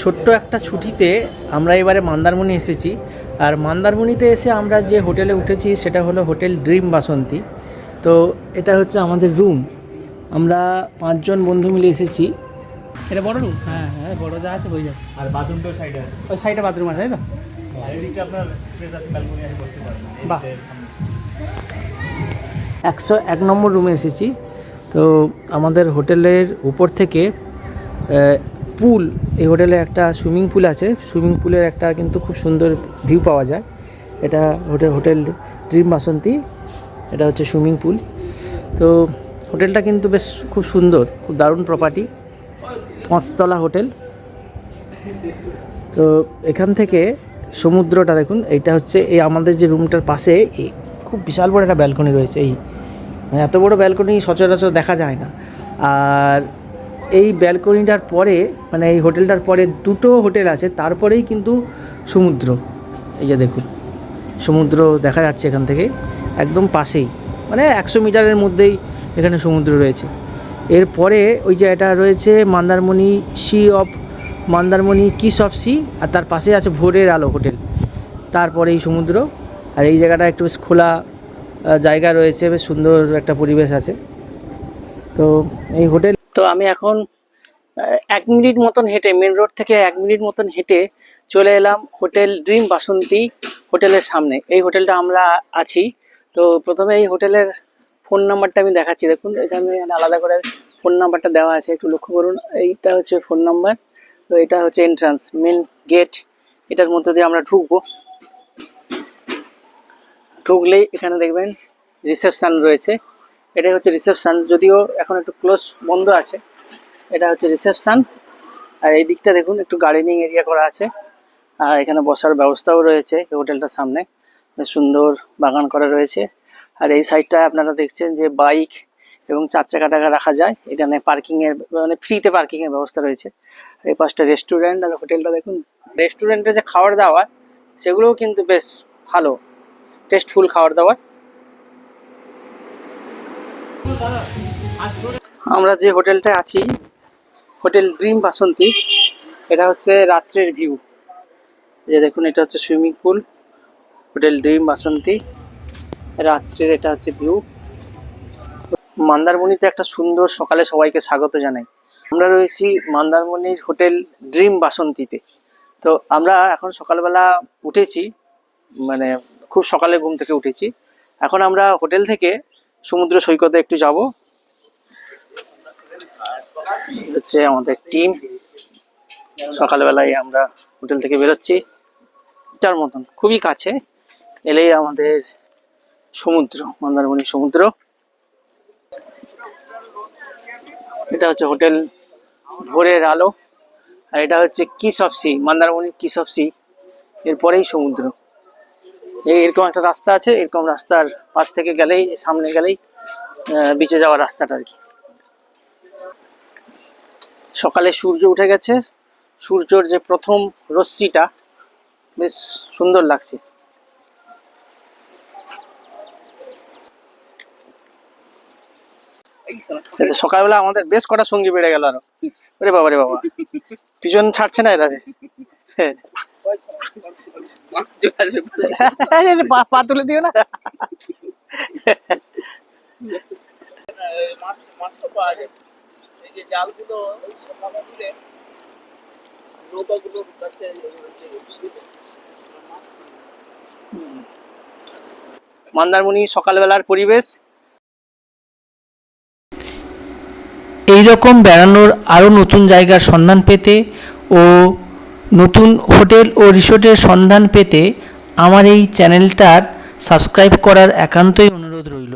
ছোট্ট একটা ছুটিতে আমরা এবারে মন্দারমণি এসেছি। আর মন্দারমণিতে এসে আমরা যে হোটেলে উঠেছি সেটা হলো হোটেল ড্রিম বাসন্তী। তো এটা হচ্ছে আমাদের রুম। আমরা পাঁচজন বন্ধু মিলে এসেছি। এটা বড় রুম? হ্যাঁ হ্যাঁ বড় যা আছে হয়ে যাবে আর বাথরুমটাও সাইডে আছে। ওই সাইডে বাথরুম আছে তাই তো? এই বাহ। একশো এক নম্বর রুমে এসেছি। তো আমাদের হোটেলের উপর থেকে পুল, এই হোটেলে একটা সুইমিং পুল আছে। সুইমিং পুলের একটা কিন্তু খুব সুন্দর ভিউ পাওয়া যায়। এটা হোটেল হোটেল ড্রিম বাসন্তী, এটা হচ্ছে সুইমিং পুল। তো হোটেলটা কিন্তু বেশ খুব সুন্দর, খুব দারুণ প্রপার্টি পাঁচতলা হোটেল। তো এখান থেকে সমুদ্রটা দেখুন, এইটা হচ্ছে এই আমাদের যে রুমটার পাশে খুব বিশাল বড় একটা ব্যালকনি রয়েছে, এই। মানে এত বড় ব্যালকনি সচরাচর দেখা যায় না। আর এই ব্যালকনিটার পরে মানে এই হোটেলটার পরে দুটো হোটেল আছে, তারপরেই কিন্তু সমুদ্র। এই যে দেখুন, সমুদ্র দেখা যাচ্ছে এখান থেকে, একদম পাশেই মানে একশো মিটারের মধ্যেই এখানে সমুদ্র রয়েছে। এরপরে ওই যে এটা রয়েছে Mandarmani sea of, Mandarmani kiss of sea, আর তার পাশে আছে ভোরের আলো হোটেল। তারপরে এই সমুদ্র, আর এই জায়গাটা একটু বেশ খোলা জায়গা রয়েছে, বেশ সুন্দর একটা পরিবেশ আছে। তো এই হোটেল তো আমি এখন এক মিনিট মতন হেঁটে মেন রোড থেকে এক মিনিট মতন হেঁটে চলে এলাম হোটেল ড্রিম বাসন্তী হোটেলের সামনে। এই হোটেলটা আমরা আছি। তো প্রথমে এই হোটেলের ফোন নাম্বারটা আমি দেখাচ্ছি। দেখুন, এখানে আলাদা করে ফোন নাম্বারটা দেওয়া আছে। একটু লক্ষ্য করুন, এইটা হচ্ছে ফোন নাম্বার তো এটা হচ্ছে এন্ট্রান্স মেন গেট এটার মধ্যে দিয়ে আমরা ঢুকবো। ঢুকলেই এখানে দেখবেন রিসেপশান রয়েছে। এটাই হচ্ছে রিসেপশন যদিও এখন একটু ক্লোজ বন্ধ আছে, এটা হচ্ছে রিসেপশন আর এই দিকটা দেখুন, একটু গার্ডেনিং এরিয়া করা আছে। আর এখানে বসার ব্যবস্থাও রয়েছে হোটেলটার সামনে। সুন্দর বাগান করা রয়েছে। আর এই সাইডটা আপনারা দেখছেন যে বাইক এবং চার চাকা টাকা রাখা যায়। এখানে পার্কিংয়ের মানে ফ্রিতে পার্কিংয়ের ব্যবস্থা রয়েছে। এই পাশটা রেস্টুরেন্ট আর হোটেলটা দেখুন রেস্টুরেন্টে যে খাবার দাবার সেগুলোও কিন্তু বেশ ভালো। টেস্টফুল খাবার দাবার আমরা যে হোটেলটায় আছি, হোটেল ড্রিম বাসন্তী, এটা হচ্ছে রাত্রের ভিউ। যে দেখুন, এটা হচ্ছে swimming pool, hotel dream Basanti, রাত্রের এটা হচ্ছে ভিউ। মন্দারমণিতে একটা সুন্দর সকালে সবাইকে স্বাগত জানাই। আমরা রয়েছি মন্দারমণির হোটেল ড্রিম বাসন্তীতে। তো আমরা এখন সকালবেলা উঠেছি মানে খুব সকালে ঘুম থেকে উঠেছি। এখন আমরা হোটেল থেকে সমুদ্র সৈকতে একটু যাব। হচ্ছে আমাদের টিম। সকালবেলায় আমরা হোটেল থেকে বেরোচ্ছি। এটার মতন, খুবই কাছে। এলেই আমাদের সমুদ্র, মন্দারমণি সমুদ্র। এটা হচ্ছে হোটেল ভোরের আলো। আর এটা হচ্ছে kiss of sea Mandarmani kiss sea. এরপরেই সমুদ্র। এরকম একটা রাস্তা আছে, এরকম রাস্তার পাশ থেকে গেলেই, সামনে গেলেই বিচে যাওয়ার রাস্তাটা আর কি। সকালে সূর্য উঠে গেছে। সূর্যর যে প্রথম রশ্মিটা, বেশ সুন্দর লাগছে। সকালবেলা আমাদের বেশ কটা সঙ্গী বেড়ে গেল আরও। ওরে বাবা রে বাবা। পিছন ছাড়ছে না এরা পা তুলে দিও না মন্দারমণি সকালবেলার পরিবেশ। এই রকম বেড়ানোর আরও নতুন জায়গার সন্ধান পেতে ও নতুন হোটেল ও রিসোর্টের সন্ধান পেতে আমার এই চ্যানেলটার সাবস্ক্রাইব করার একান্তই অনুরোধ রইল।